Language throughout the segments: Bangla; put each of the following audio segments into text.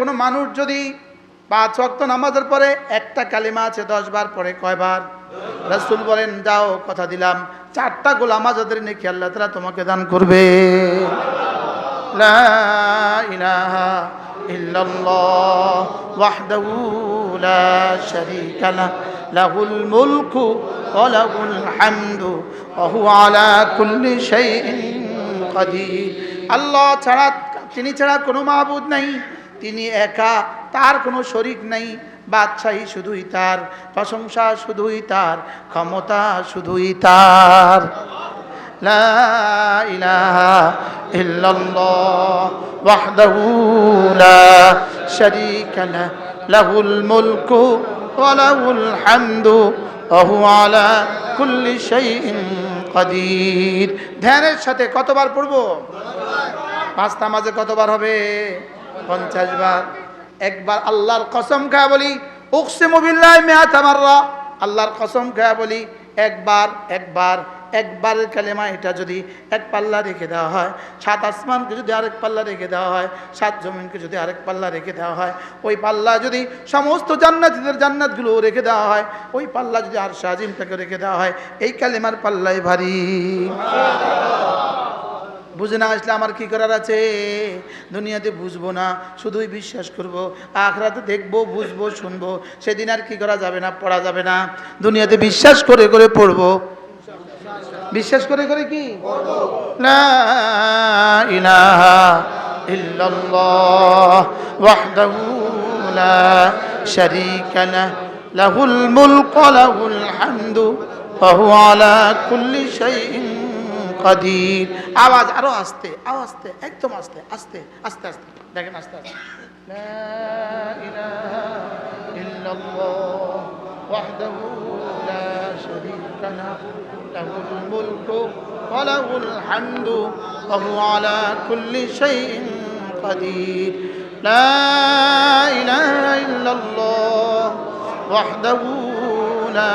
কোনো মানুষ যদি পাঁচ ওয়াক্ত নামাজের পরে একটা কালিমা আছে দশবার পরে কয়বার? রসুল বলেন, যাও, কথা দিলাম। চারটা গোলাম আজাদের নাকি আল্লাহ তারা তোমাকে দান করবে। লাহুল মুলকু আলা কুল্লি আল্লাহ ছাড়া, তিনি ছাড়া কোনো মাহবুদ নাই। তিনি একা, তার কোনো শরিক নাই, বাদশাহী শুধুই তার, প্রশংসা শুধুই তার, ক্ষমতা শুধুই তার। মুলকু কুল্লি ধ্যানের সাথে কতবার পড়ব? পাঁচটা মাঝে কতবার হবে? পঞ্চাশ বার। একবার আল্লাহর কসম খায় বলি উকসে মোবিল্লায় মেয়াত আমাররা আল্লাহর কসম খায় বলি, একবার একবার, একবারের কালেমা এটা যদি এক পাল্লা রেখে দেওয়া হয়, সাত আসমানকে যদি আরেক পাল্লা রেখে দেওয়া হয়, সাত জমিনকে যদি আরেক পাল্লা রেখে দেওয়া হয়, ওই পাল্লা যদি সমস্ত জান্নাতিদের জান্নাতগুলো রেখে দেওয়া হয়, ওই পাল্লা যদি আর শাহিমটাকে রেখে দেওয়া হয়, এই কালেমার পাল্লাই ভারী। বুঝে না আসলে আমার কি করার আছে? দুনিয়াতে বুঝব না, শুধুই বিশ্বাস করব। আখরাতে দেখব, বুঝব, শুনব, সেদিন আর কি করা যাবে না, পড়া যাবে না। দুনিয়াতে বিশ্বাস করে করে পড়ব। বিশ্বাস করে করে কি? ওয়াহদাহু লা লাহুল মুলক লাহুল হামদু হুয়া আলা কুল্লি শাইইন কাদির। আওয়াজ আরও আস্তে আওয়াজতে একদম আস্তে আস্তে আস্তে আস্তে। দেখেন, আস্তে আস্তে। হুয়া আলা কুল্লি শাইইন কাদির। লা ইলাহা ইল্লাল্লাহ ওয়াহদাহু লা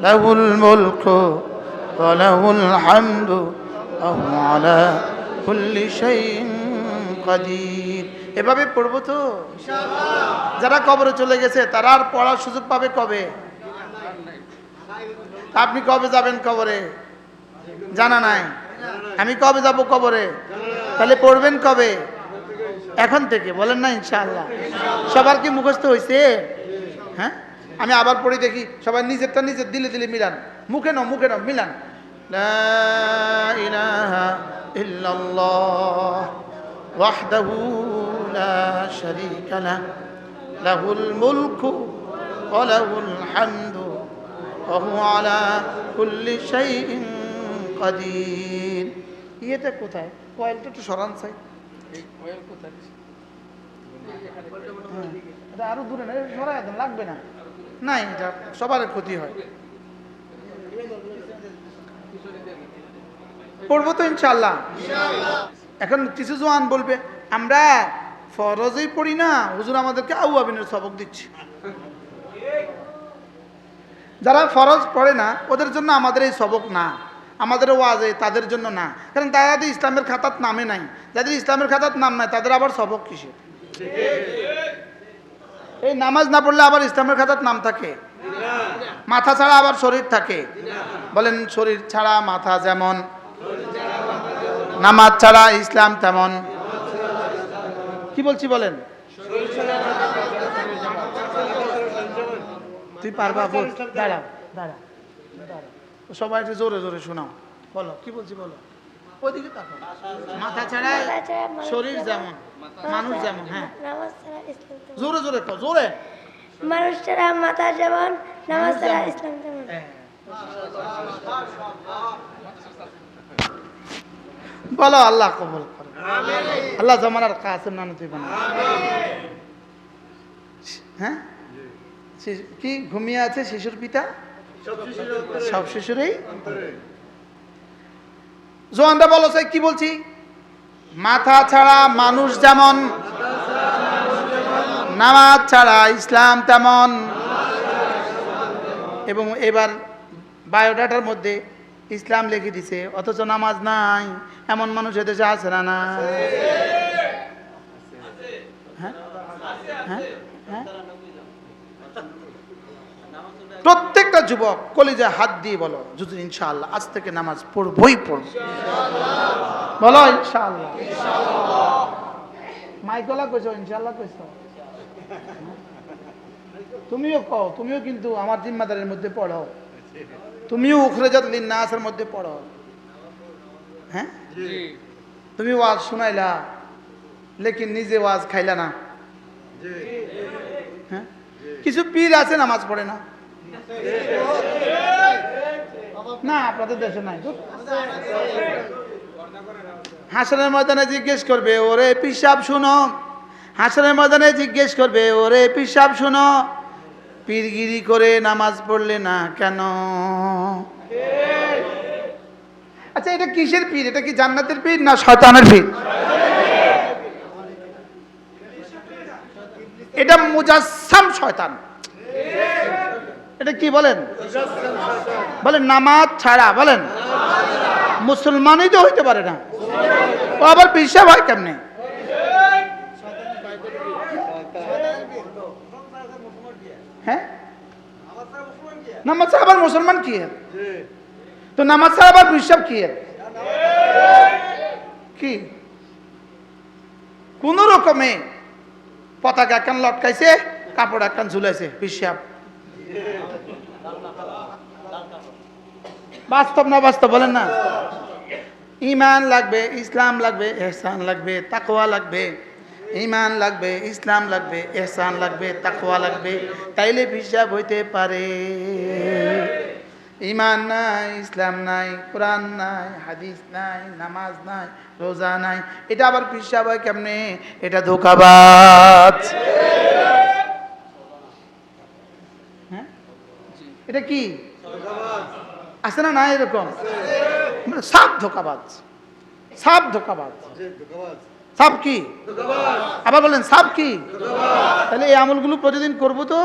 له الملك وله الحمد وهو على كل شيء قدير এভাবে পড়বো তো যারা কবরে চলে গেছে তারা আর পড়ার সুযোগ পাবে কবে তা আপনি কবে যাবেন কবরে জানা নাই আমি কবে যাব কবরে তাহলে পড়বেন কবে এখন থেকে বলেন না ইনশাআল্লাহ সবার কি মুখস্থ হয়েছে হ্যাঁ আমি আবার পড়ি দেখি সবাই নিজেরটা নিজের দিলে দিলে মিলান মুখে নাও মুখে নাও মিলান লা ইলাহা ইল্লাল্লাহ وحده لا شريك له له الملك وله الحمد وهو على كل شيء قدير ইয়েটা কোথায় কয়েলটা একটু সরান চাই হ্যাঁ, এটা আরো দূরে না সরাই দেন লাগবে না নাই এটা সবার ক্ষতি হয়। পড়ব তো ইনশাল্লাহ এখন কিছু জোয়ান বলবে, আমরা ফরজেই পড়ি না, হুজুর আমাদেরকে আউ আবিনের সবক দিচ্ছে। যারা ফরজ পড়ে না, ওদের জন্য আমাদের এই সবক না, আমাদের ওয়াজে তাদের জন্য না। কারণ তারা ইসলামের খাতাত নামে নাই, যাদের ইসলামের খাতাত নাম নাই, তাদের আবার সবক কিসের? এই নামাজ না পড়লে আবার ইসলামের খাতাত নাম থাকে। মাথা ছাড়া আবার শরীর থাকে। বলেন শরীর ছাড়া মাথা যেমন নামাজ ছাড়া ইসলাম তেমন। কি বলছি বলেন? তুই পারবা দাঁড়া দাঁড়াও সবাই জোরে জোরে শোনাও। বলো কি বলছি বলো? ওইদিকে তাকাও মাথা ছাড়া শরীর যেমন মানুষ যেমন হ্যাঁ। জোরে জোরে কও জোরে। মানুষ ছাড়া মাথা যেমন নামাজ ছাড়া ইসলাম তেমন। বলো আল্লাহ কবল করো। আল্লাহ জমানার কাসেম নানু তুই বানা হ্যাঁ? কি ঘুমিয়ে আছে শিশুর পিতা? সব শিশুরই? জোয়ানরা বলো সে কি বলছি? মাথা ছাড়া মানুষ যেমন, নামাজ ছাড়া ইসলাম তেমন। এবং এবার বায়োডাটার মধ্যে ইসলাম লিখে দিছে, অথচ নামাজ নাই, এমন মানুষ এদেশে আছে না না? হ্যাঁ? হ্যাঁ? হ্যাঁ? প্রত্যেকটা যুবক কলিজা হাত দিয়ে বলো যদি ইনশাআল্লাহ আজ থেকে নামাজ পড়বই পড়ব। বলো ইনশাআল্লাহ। মাইকলা কইছো ইনশাআল্লাহ কইছো। তুমিও কও তুমিও কিন্তু আমার জিম্মাদারের মধ্যে পড়ো। তুমিও উখরেজাত লিন্নাসের মধ্যে পড়ো। হ্যাঁ? তুমি ওয়াজ শুনাইলা লেকিন নিজে ওয়াজ খাইলা না। হ্যাঁ কিছু পীর আছে, নামাজ পড়ে না। না, আপনাদের দেশে নাই। হাসনের ময়দানে জিজ্ঞেস করবে, ওরে পিসাব শুনো। হাসনের ময়দানে জিজ্ঞেস করবে, ওরে পিসাব শুনো। পীরগিরি করে নামাজ পড়লে না কেন? আচ্ছা এটা কিসের পীর? এটা কি জান্নাতের পীর না শয়তানের পীর? এটা শয়তান। এটা কি বলেন? বলেন, নামাজ ছাড়া, বলেন। মুসলমানই তো হইতে পারে না। ও আবার পিসাব হয় কেমনে? হ্যাঁ? নামাজ আবার মুসলমান কি তো নামাজ আবার বিশ্বাব কি কি? কোন রকমে পতাকা একখান লটকাইছে? কাপড় একখান ঝুলাইছে বিশ্বাব বাস্তব না বাস্তব বলেন না? ইমান লাগবে, ইসলাম লাগবে, এহসান লাগবে তাকোয়া লাগবে। ইমান লাগবে, ইসলাম লাগবে, এহসান লাগবে, তাকওয়া লাগবে। তাইলে হিসাব হইতে পারে। ইমান নাই, ইসলাম নাই, কোরআন নাই, হাদিস নাই, নামাজ নাই, রোজা নাই। এটা আবার পিসাব হয় কেমনে? এটা ধোকাবাজ। হ্যাঁ? এটা কি? আছে না না এরকম? সাপ ধোকাবাজ। সাপ ধোকাবাজ। সাপ কি? আবার বলেন, সাপ কি? তাহলে এই আমলগুলো প্রতিদিন করব তো?